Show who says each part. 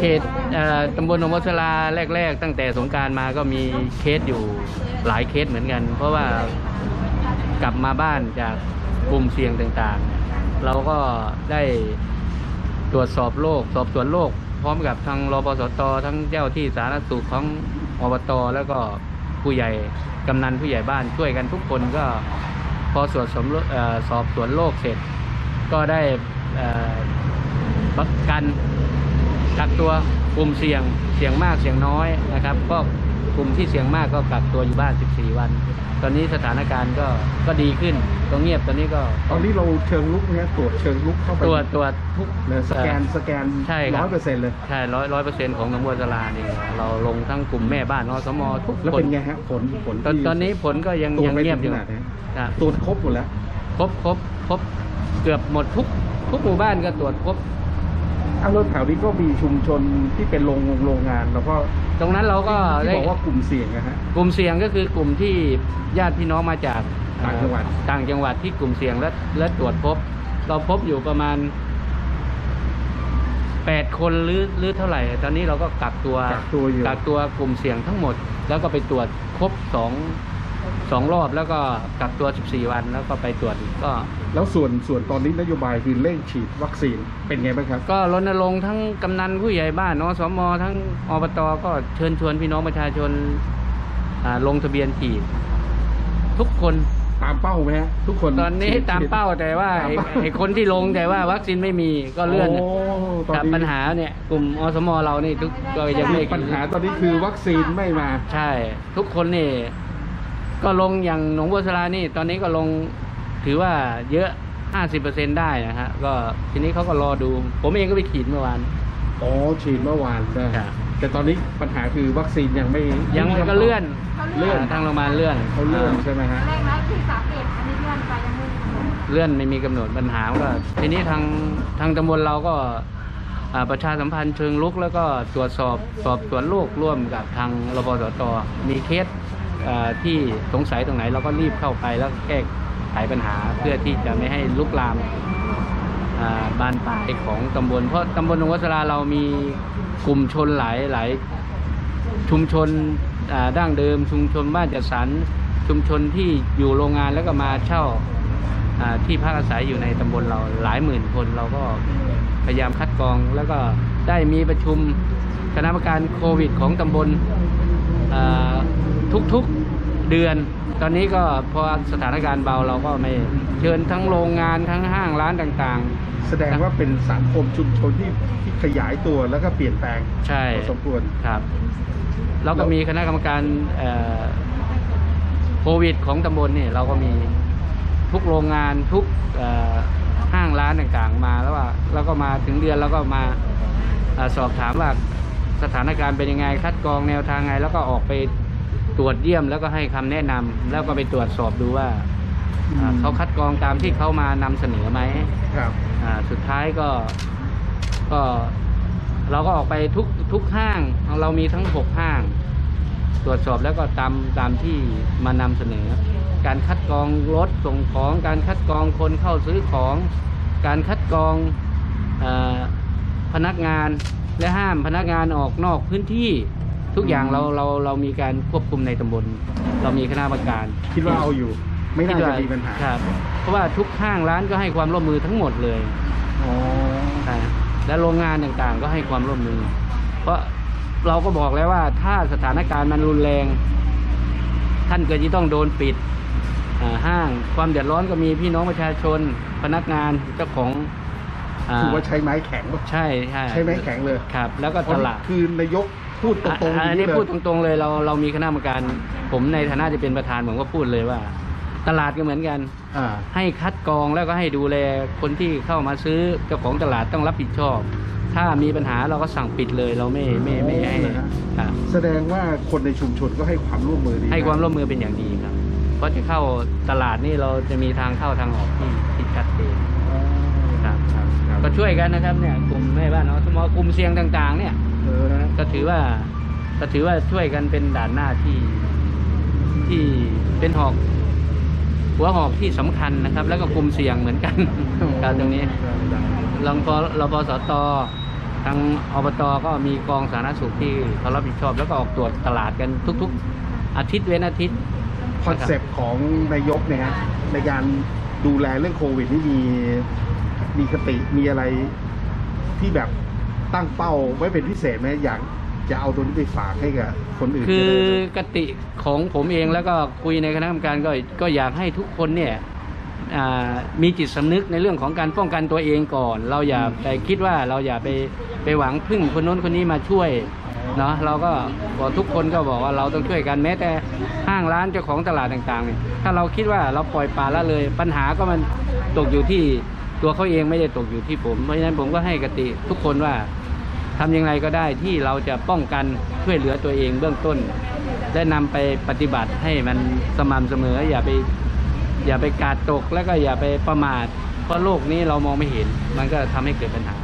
Speaker 1: เขตตำบลหนองวัชราแรก ๆ ตั้งแต่สงการมาก็มีเคสอยู่หลายเคสเหมือนกัน เพราะว่ากลับมาบ้านจากกลุ่มเสี่ยงต่างๆ เราก็ได้ตรวจสอบโรคสอบสวนโรคพร้อมกับทางรปสตทั้งเจ้าที่สาธารณสุขของอบตแล้วก็ผู้ใหญ่กำนันผู้ใหญ่บ้านช่วยกันทุกคนก็พอสวดสมรเอ่อสอบสวนโรคเสร็จ ก็ได้ประกัน กักตัวกลุ่มเสี่ยงเสี่ยงมากเสี่ยงน้อยนะครับ ก็กลุ่มที่เสี่ยงมากก็กักตัวอยู่บ้าน 14 วัน ตอนนี้สถานการณ์ก็ก็ดีขึ้นก็เงียบตอนนี้ก็
Speaker 2: ตอนนี้เราเชิงลุกเนี่ยตรวจเชิงลุกเข้าไป
Speaker 1: ตรวจตรวจ
Speaker 2: ทุกเลยสแกนสแกน
Speaker 1: ใช่ครับ
Speaker 2: ร้อยเปอร์เซ็นต์เลย
Speaker 1: ใช่ร้อยร้อยเปอร์เซ็นต์ของหนองบัวสลานี่เราลงทั้งกลุ่มแม่บ้านอสมทุก
Speaker 2: แล้ว
Speaker 1: คน
Speaker 2: เป็นไงฮะผลผล
Speaker 1: ตอน
Speaker 2: ที่
Speaker 1: ตอนนี้ผลก็ยัง
Speaker 2: ตรวจ
Speaker 1: ยัง
Speaker 2: ไป
Speaker 1: เงียบ
Speaker 2: ถึ
Speaker 1: องยู่
Speaker 2: ขนาดไหน
Speaker 1: ครับ
Speaker 2: ตรวจครบหมดแล้ว
Speaker 1: ครบครบครบเกือบหมดทุกทุกหมู่บ้านก็ตรวจครบ
Speaker 2: อ้าวแล้วแถวนี้ก็มีชุมชนที่เป็นโรงโรงงาน แล้วก็
Speaker 1: ตรงนั้นเราก็
Speaker 2: ที่
Speaker 1: ได้
Speaker 2: บอกว่ากลุ่มเสี่ยงนะฮะ
Speaker 1: กลุ่มเสี่ยงก็คือกลุ่มที่ญาติพี่น้องมาจาก
Speaker 2: ต่างจังหวัด
Speaker 1: เอ่อต่างจังหวัดที่กลุ่มเสี่ยงและและตรวจพบ เราพบอยู่ประมาณแปดคนหรือหรือเท่าไหร่ ตอนนี้เราก็กักตัว
Speaker 2: กักตัวอยู่
Speaker 1: กักตัวกลุ่มเสี่ยงทั้งหมด แล้วก็ไปตรวจครบสอง สองรอบแล้วก็กักตัว 14 วันแล้วก็ไปตรวจอีกก็
Speaker 2: แล้วส่วนส่วนตอนนี้นโยบายคือเร่งฉีดวัคซีนเป็นไงบ้างครับ
Speaker 1: ก็รณรงค์ทั้งกำนันผู้ใหญ่บ้านอสมทั้งอบตก็เชิญชวนพี่น้องประชาชนอ่าลงทะเบียนฉีด ทุกคน
Speaker 2: ตามเป้าไหมฮะทุกคน
Speaker 1: ตอนนี้
Speaker 2: ฉีด
Speaker 1: ตาม
Speaker 2: ฉีด
Speaker 1: เป้าแต่ว่า
Speaker 2: ตาม
Speaker 1: ไอ้
Speaker 2: เป้า
Speaker 1: ไอ้คนที่ลงแต่ว่าวัคซีนไม่มีก็เลื่อน
Speaker 2: โอ้ตอน
Speaker 1: กับ
Speaker 2: นี้
Speaker 1: ปัญหาเนี่ย กลุ่มอสมเรานี่ทุกก็ยังไม่
Speaker 2: ปัญหาตอนนี้คือวัคซีนไม่มา
Speaker 1: ใช่ ทุกคนนี่ ก็ลงอย่างหนองบัวสลานี่ ตอนนี้ก็ลงถือว่าเยอะ 50%ได้นะฮะก็ทีนี้เขาก็รอดู ผมเองก็ไปฉีดเมื่อวาน
Speaker 2: อ๋อฉีดเมื่อวานนะครับแต่ตอนนี้ปัญหาคือวัคซีนยังไม่
Speaker 1: ยังก็เลื่อน
Speaker 2: เลื่อนา
Speaker 1: ทางโรงพยาบาลเลื่อน
Speaker 2: เขาเลื่อนใช่ไหมฮะ
Speaker 3: แรกนะที่สามเอ็ดอันนี้เลื่อนไปยังไม่ถึง
Speaker 1: เลื่อนไม่มีกำหนดปัญหาก็ทีนี้ทางทางตำบลเราก็อ่าประชาสัมพันธ์เชิงลุก แล้วก็ตรวจสอบสอบสวนโรคร่วมกับทางรพสตมีเคสอ่า ที่สงสัยตรงไหนเราก็รีบเข้าไปแล้วแก้ไขปัญหาเพื่อที่จะไม่ให้ลุกลามอ่าบานปลายของตำบล เพราะตำบลนองวัชราเรามีกลุ่มชนหลายหลายชุมชนดั้งเดิม ชุมชนบ้านจัดสรรชุมชนที่อยู่โรงงานแล้วก็มาเช่าที่พักอาศัยอยู่ในตำบลเราหลายหมื่นคนเราก็พยายามคัดกรองแล้วก็ได้มีประชุมคณะกรรมการโควิดของตำบล ทุกๆเดือน ตอนนี้ก็พอสถานการณ์เบาเราก็ไม่เชิญทั้งโรงงานทั้งห้างร้านต่าง
Speaker 2: แสดงว่าเป็นสังคมชุมชนที่ที่ขยายตัวแล้วก็เปลี่ยนแปลง
Speaker 1: ๆใช่
Speaker 2: พอสมควร
Speaker 1: ครับแล้วก็มีคณะกรรมการเอ่อโควิด ของตำบลนี่เราก็มีทุกโรงงานทุกเอ่อห้างร้านต่างๆ มาแล้วว่าแล้วก็มาถึงเดือนแล้วก็มาเอ่อสอบถามว่าสถานการณ์เป็นยังไงคัดกรองแนวทางไง แล้วก็ออกไป ตรวจเยี่ยมแล้วก็ให้คำแนะนำแล้วก็ไปตรวจสอบดูว่าอ่า
Speaker 2: อืม
Speaker 1: เขาคัดกรองตามที่เขามานำเสนอไหม
Speaker 2: ครับ
Speaker 1: อ่าสุดท้ายก็ก็ เราก็ออกไปทุกทุกห้างเรามีทั้งหกห้าง ตรวจสอบแล้วก็ตามตามที่มานำเสนอ การคัดกรองรถส่งของ การคัดกรองคนเข้าซื้อของ การคัดกรองเออพนักงานและห้ามพนักงานออกนอกพื้นที่ ทุกอย่างเราเราเรามีการควบคุมในตำบล เรามีคณะกรรมการ
Speaker 2: คิดว่าเอาอยู่ ไม่น่า
Speaker 1: คิด
Speaker 2: จะ
Speaker 1: ว่
Speaker 2: มีปัญหา
Speaker 1: ครับ เพราะว่าทุกห้างร้านก็ให้ความร่วมมือทั้งหมดเลย
Speaker 2: อ๋อ
Speaker 1: อ่าและโรงงานต่างๆ ก็ให้ความร่วมมือ เพราะเราก็บอกแล้วว่าถ้าสถานการณ์มันรุนแรง ท่านก็จะต้องโดนปิดอ่าห้างความเดือดร้อนก็มีพี่น้องประชาชน พนักงานเจ้าของอ่
Speaker 2: ถือว่าใช้ไม้แข็งป่ะ
Speaker 1: ใช่ใช่
Speaker 2: ใช้ไม้แข็งเลย
Speaker 1: ครับ แล้วก็ตลาด
Speaker 2: คือนายก พูดตรงๆ
Speaker 1: อะ
Speaker 2: ย่า
Speaker 1: อัน
Speaker 2: ง
Speaker 1: นี้
Speaker 2: เลย
Speaker 1: พูดตรงๆเลยเราเรามีคณะกรรมการ ผมในฐานะจะเป็นประธานผมก็พูดเลยว่า ตลาดก็เหมือนกัน
Speaker 2: อ่า
Speaker 1: ให้คัดกรองแล้วก็ให้ดูแลคนที่เข้ามาซื้อเจ้าของตลาดต้องรับผิดชอบ ถ้ามีปัญหาเราก็สั่งปิดเลยเราไม่ไม่ไม่ให้
Speaker 2: เหรอฮะ
Speaker 1: ครับ
Speaker 2: แสดงว่าคนในชุมชนก็ให้ความร่วมมือดี
Speaker 1: ให้ความร่วมมือเป็นอย่างดีครับ เพราะจะเข้าตลาดนี่เราจะมีทางเข้าทางออกที่ที่ชัดเจน
Speaker 2: อ๋อ
Speaker 1: ครับ
Speaker 2: ครับครับ
Speaker 1: ก็ช่วยกันนะครับเนี่ยกลุ่มแม่บ้านอสมกลุ่มเสี่ยงต่าง ๆ เนี่ย
Speaker 2: เออนะ
Speaker 1: ก็ถือว่าก็ถือว่าช่วยกันเป็นด่านหน้าที่ที่เป็นหอก หัวหอกที่สำคัญนะครับ แล้วก็กลุ่มเสี่ยงเหมือนกันครับตรงนี้รองพรปสตทางอบตก็มีกองสาธารณสุขที่เขารับผิดชอบ แล้วก็ออกตรวจตลาดกันทุก ๆ อาทิตย์เว้นอาทิตย์
Speaker 2: คอนเซปต์ของนายกเนี่ยฮะในการดูแลเรื่องโควิดนี่มีมีคติมีอะไรที่แบบ ตั้งเป้าไว้เป็นพิเศษไหมอยากจะเอาตัวนี้ไปฝากให้กับคนอื่น
Speaker 1: คือ
Speaker 2: จะได้
Speaker 1: กติของผมเองแล้วก็คุยในคณะกรรมการก็ก็อยากให้ทุกคนเนี่ยอ่ามีจิตสำนึกในเรื่องของการป้องกันตัวเองก่อน เราอย่าไปคิดว่าเราอย่าไปไปหวังพึ่งคนโน้นคนนี้มาช่วยเนาะเราก็บอกทุกคนก็บอกว่าเราต้องช่วยกันแม้แต่ห้างร้านเจ้าของตลาดต่างๆเนี่ยถ้าเราคิดว่าเราปล่อยปละละเลย ปัญหาก็มันตกอยู่ที่ตัวเขาเองไม่ได้ตกอยู่ที่ผม เพราะฉะนั้นผมก็ให้กติทุกคนว่า ทำยังไงก็ได้ที่เราจะป้องกันช่วยเหลือตัวเองเบื้องต้น และนำไปปฏิบัติให้มันสม่ำเสมอ อย่าไปอย่าไปกาดตกแล้วก็อย่าไปประมาท เพราะโลกนี้เรามองไม่เห็น มันก็ทำให้เกิดปัญหา